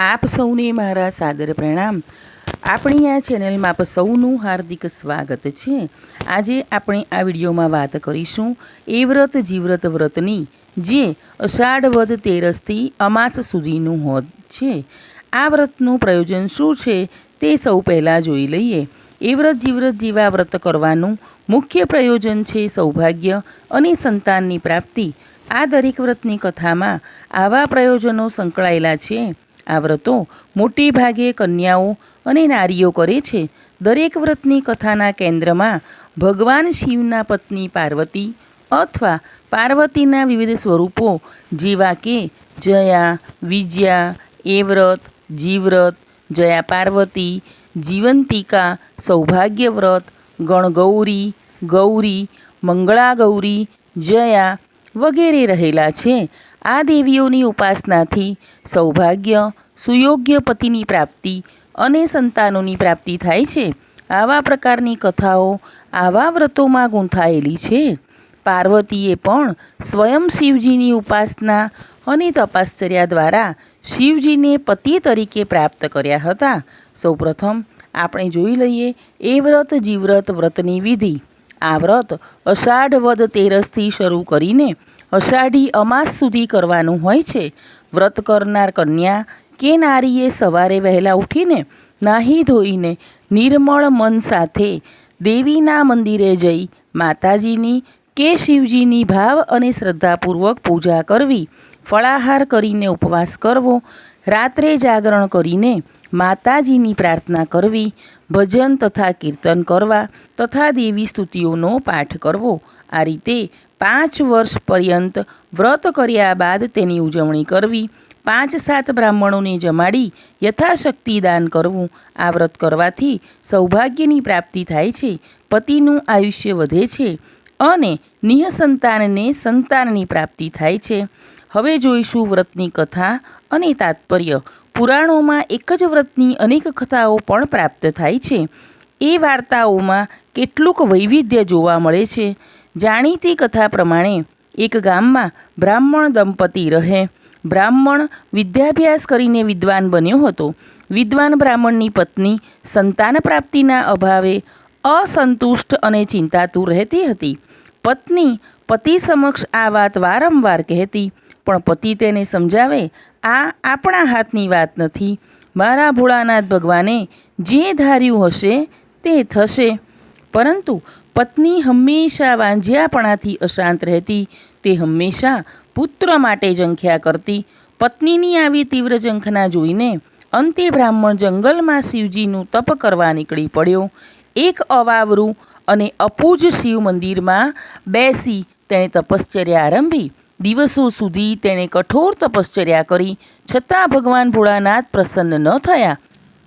આપ સૌને મારા સાદર પ્રણામ. આપણી આ ચેનલમાં આપ સૌનું હાર્દિક સ્વાગત છે. આજે આપણે આ વિડીયોમાં વાત કરીશું એ વ્રત જીવ્રત વ્રતની, જે અષાઢ વદ તેરસથી અમાસ સુધીનું હોત છે. આ વ્રતનું પ્રયોજન શું છે તે સૌ પહેલાં જોઈ લઈએ. એ વ્રત જીવ્રત જેવા વ્રત કરવાનું મુખ્ય પ્રયોજન છે સૌભાગ્ય અને સંતાનની પ્રાપ્તિ. આ દરેક વ્રતની કથામાં આવા પ્રયોજનો સંકળાયેલા છે. આ વ્રતો મોટે ભાગે કન્યાઓ અને નારીઓ કરે છે. દરેક વ્રતની કથાના કેન્દ્રમાં ભગવાન શિવના પત્ની પાર્વતી અથવા પાર્વતીના વિવિધ સ્વરૂપો જેવા કે જયા, વિજયા એવ્રત જીવ્રત જયા પાર્વતી, જીવંતિકા, સૌભાગ્ય વ્રત, ગણગૌરી, ગૌરી મંગળા ગૌરી જયા વગેરે રહેલા છે. આ દેવીઓની ઉપાસનાથી સૌભાગ્ય, સુયોગ્ય પતિની પ્રાપ્તિ અને સંતાનોની પ્રાપ્તિ થાય છે. આવા પ્રકારની કથાઓ આવા વ્રતોમાં ગૂંથાયેલી છે. પાર્વતીએ પણ સ્વયં શિવજીની ઉપાસના અને તપાશ્ચર્યા દ્વારા શિવજીને પતિ તરીકે પ્રાપ્ત કર્યા હતા. સૌપ્રથમ આપણે જોઈ લઈએ એ વ્રત જીવ્રત વ્રતની વિધિ. આ વ્રત અષાઢ વદ તેરસથી શરૂ કરીને અષાઢી અમાસ સુધી કરવાનું હોય છે. વ્રત કરનાર કન્યા કે નારીએ સવારે વહેલા ઉઠીને નાહી ધોઈને નિર્મળ મન સાથે દેવીના મંદિરે જઈ માતાજીની કે શિવજીની ભાવ અને શ્રદ્ધાપૂર્વક પૂજા કરવી, ફળાહાર કરીને ઉપવાસ કરવો, રાત્રે જાગરણ કરીને માતાજીની પ્રાર્થના કરવી, ભજન તથા કીર્તન કરવા તથા દેવી સ્તુતિઓનો પાઠ કરવો, આ રીતે પાંચ વર્ષ પર્યંત વ્રત કર્યા બાદ તેની ઉજવણી કરવી, પાંચ સાત બ્રાહ્મણોને જમાડી, યથાશક્તિ દાન કરવું, આ વ્રત કરવાથી સૌભાગ્યની પ્રાપ્તિ થાય છે, પતિનું આયુષ્ય વધે છે અને નિઃસંતાનને સંતાનની પ્રાપ્તિ થાય છે. હવે જોઈશું વ્રતની કથા અને તાત્પર્ય. પુરાણોમાં એક જ વ્રતની અનેક કથાઓ પણ પ્રાપ્ત થાય છે. એ વાર્તાઓમાં કેટલુંક વૈવિધ્ય જોવા મળે છે. જાણીતી કથા પ્રમાણે એક ગામમાં બ્રાહ્મણ દંપતી રહે. બ્રાહ્મણ વિદ્યાભ્યાસ કરીને વિદ્વાન બન્યો હતો. વિદ્વાન બ્રાહ્મણની પત્ની સંતાન પ્રાપ્તિના અભાવે અસંતુષ્ટ અને ચિંતાતુર રહેતી હતી. પત્ની પતિ સમક્ષ આ વાત વારંવાર કહેતી, પણ પતિ તેને સમજાવે, આ આપણા હાથની વાત નથી. મારા ભોળાનાથ ભગવાને જે ધાર્યું હશે તે થશે. પરંતુ પત્ની હંમેશા વાંઝ્યાપણાથી અશાંત રહેતી, તે હંમેશા પુત્ર માટે ઝંખ્યા કરતી. પત્નીની આવી તીવ્ર ઝંખના જોઈને અંતે બ્રાહ્મણ જંગલમાં શિવજીનું તપ કરવા નીકળી પડ્યો. એક અવાવરું અને અપૂજ શિવ મંદિરમાં બેસી તેણે તપશ્ચર્યા આરંભી. દિવસો સુધી તેણે કઠોર તપશ્ચર્યા કરી. છતાં ભગવાન ભોળાનાથ પ્રસન્ન ન થયા.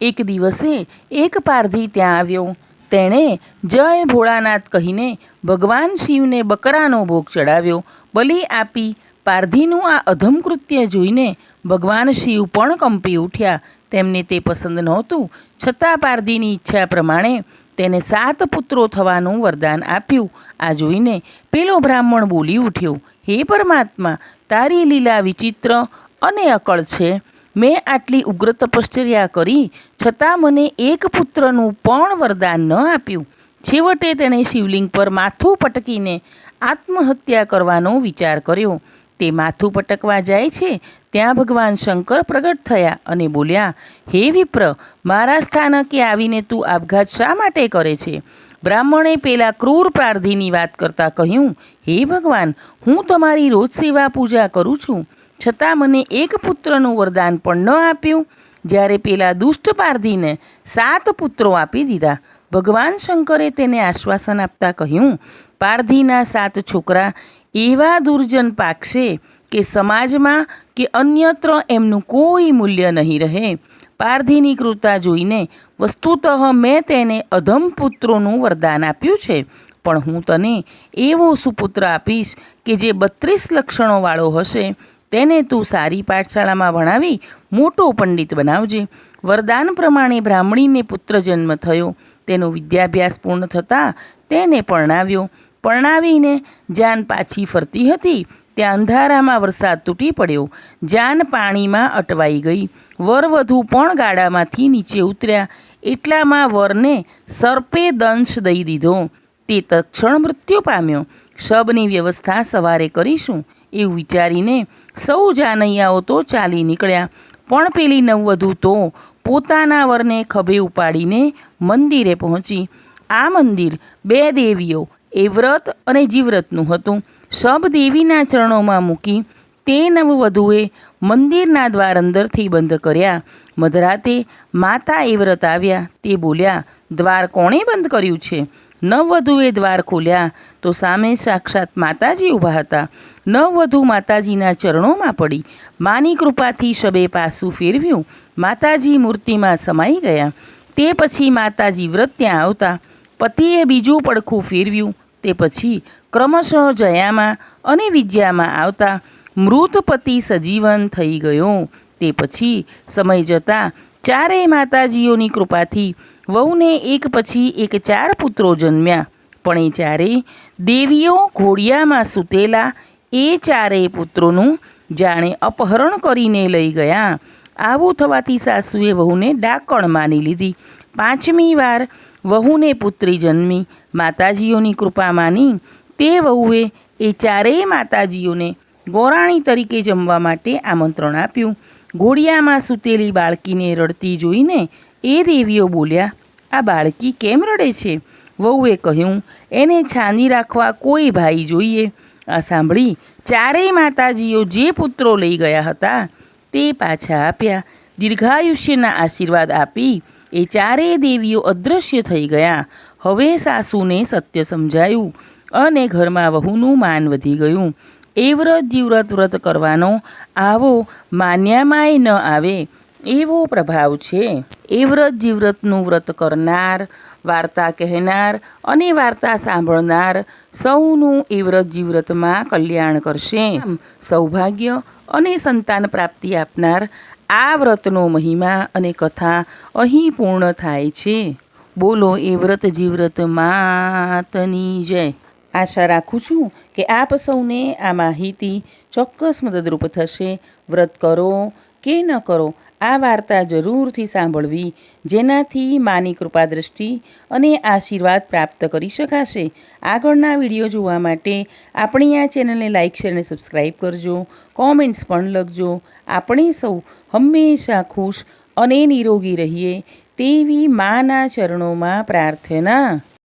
એક દિવસે એક પારધી ત્યાં આવ્યો. તેણે જય ભોળાનાથ કહીને ભગવાન શિવને બકરાનો ભોગ ચડાવ્યો. બલિ આપી પારધીનું આ અધમ કૃત્ય જોઈને ભગવાન શિવ પણ કંપી ઉઠ્યા. તેમને તે પસંદ નહોતું. છતાં પારધીની ઈચ્છા પ્રમાણે તેને સાત પુત્રો થવાનું વરદાન આપ્યું. આ જોઈને પેલો બ્રાહ્મણ બોલી ઉઠ્યો, હે પરમાત્મા, તારી લીલા વિચિત્ર અને અકળ છે. મેં આટલી ઉગ્ર તપશ્ચર્યા કરી, છતાં મને એક પુત્રનું પણ વરદાન ન આપ્યું. છેવટે તેણે શિવલિંગ પર માથું પટકીને આત્મહત્યા કરવાનો વિચાર કર્યો. તે માથું પટકવા જાય છે, ત્યાં ભગવાન શંકર પ્રગટ થયા અને બોલ્યા, હે વિપ્ર, મારા સ્થાનકે આવીને તું આપઘાત શા માટે કરે છે? બ્રાહ્મણે પેલા ક્રૂર પ્રાર્ધીની વાત કરતાં કહ્યું, હે ભગવાન, હું તમારી રોજ સેવા પૂજા કરું છું. છતાં મને એક પુત્રનું વરદાન પણ ન આપ્યું. જ્યારે પેલા દુષ્ટ પારધીને સાત પુત્રો આપી દીધા. ભગવાન શંકરે તેને આશ્વાસન આપતા કહ્યું, પારધીના સાત છોકરા એવા દુર્જન પાકશે કે સમાજમાં કે અન્યત્ર એમનું કોઈ મૂલ્ય નહીં રહે. પારધીની કૃતા જોઈને વસ્તુતઃ મેં તેને અધમ પુત્રોનું વરદાન આપ્યું છે. પણ હું તને એવો સુપુત્ર આપીશ કે જે બત્રીસ લક્ષણોવાળો હશે. તેને તું સારી પાઠશાળામાં ભણાવી, મોટો પંડિત બનાવજે. વરદાન પ્રમાણે બ્રાહ્મણીને પુત્ર જન્મ થયો. તેનો વિદ્યાભ્યાસ પૂર્ણ થતાં તેને પરણાવ્યો. પરણાવીને જાન પાછી ફરતી હતી, ત્યાં અંધારામાં વરસાદ તૂટી પડ્યો. જાન પાણીમાં અટવાઈ ગઈ. વર વધુ પણ ગાડામાંથી નીચે ઉતર્યા. એટલામાં વરને સર્પે દંશ દઈ દીધો. તે તત્ક્ષણ મૃત્યુ પામ્યો. શબની વ્યવસ્થા સવારે કરીશું એવું વિચારીને સૌ જાનૈયાઓ તો ચાલી નીકળ્યા. પણ પેલી નવવધુ તો પોતાના વરને ખભે ઉપાડીને મંદિરે પહોંચી. આ મંદિર બે દેવીઓ, એ વ્રત અને જીવ્રતનું હતું. શબ દેવીના ચરણોમાં મૂકી તે નવવધુએ મંદિરના દ્વાર અંદરથી બંધ કર્યા. મધરાતે માતા એ વ્રત આવ્યા. તે બોલ્યા, દ્વાર કોણે બંધ કર્યું છે? નવવધુએ દ્વાર ખોલ્યા, તો સામે સાક્ષાત માતાજી ઊભા હતા. નવવધુ માતાજીના ચરણોમાં પડી. માની કૃપાથી શબે પાસું ફેરવ્યું. માતાજી મૂર્તિમાં સમાઈ ગયા. તે પછી માતાજી વ્રત ત્યાં આવતા. પતિએ બીજું પડખું ફેરવ્યું. તે પછી ક્રમશઃ જયામાં અને વિજ્યામાં આવતા. મૃત પતિ સજીવન થઈ ગયો. તે પછી સમય જતાં ચારેય માતાજીઓની કૃપાથી વહુને એક પછી એક ચાર પુત્રો જન્મ્યા. પણ એ ચારેય દેવીઓ ઘોડિયામાં સૂતેલા એ ચારેય પુત્રોનું જાણે અપહરણ કરીને લઈ ગયા. આવું થવાથી સાસુએ વહુને ડાકણ માની લીધી. પાંચમી વાર વહુને પુત્રી જન્મી. માતાજીઓની કૃપા માની. તે વહુએ એ ચારેય માતાજીઓને ગોરાણી તરીકે જમવા માટે આમંત્રણ આપ્યું. ઘોડિયામાં સૂતેલી બાળકીને રડતી જોઈને એ દેવીઓ બોલ્યા, આ બાળકી કેમ રડે છે? વહુએ કહ્યું, એને છાની રાખવા કોઈ ભાઈ જોઈએ. આ સાંભળી ચારેય માતાજીઓ જે પુત્રો લઈ ગયા હતા, તે પાછા આપ્યા. દીર્ઘાયુષ્યના આશીર્વાદ આપી એ ચારેય દેવીઓ અદૃશ્ય થઈ ગયા. હવે સાસુને સત્ય સમજાયું અને ઘરમાં વહુનું માન વધી ગયું. એ વ્રત જીવ્રત વ્રત કરવાનો આવો માન્યામાંય ન આવે એવો પ્રભાવ છે. એ વ્રત જીવ્રતનું વ્રત કરનાર, વાર્તા કહેનાર અને વાર્તા સાંભળનાર સૌનું એ વ્રત જીવ્રતમાં કલ્યાણ કરશે. સૌભાગ્ય અને સંતાન પ્રાપ્તિ આપનાર આ વ્રતનો મહિમા અને કથા અહીં પૂર્ણ થાય છે. બોલો એ વ્રત જીવ્રત માતની જય. આશા રાખું છું કે આપ સૌને આ માહિતી ચોક્કસ મદદરૂપ થશે. વ્રત કરો કે ન કરો આ વાર્તા જરૂરથી સાંભળવી, જેનાથી માની કૃપા દ્રષ્ટિ અને આશીર્વાદ પ્રાપ્ત કરી શકાશે. આગળના વીડિયો જોવા માટે આપણી આ ચેનલને લાઇક, શેર અને સબસ્ક્રાઈબ કરજો. કોમેન્ટ્સ પણ લખજો. આપણે સૌ હંમેશા ખુશ અને નિરોગી રહીએ તેવી માના ચરણોમાં પ્રાર્થના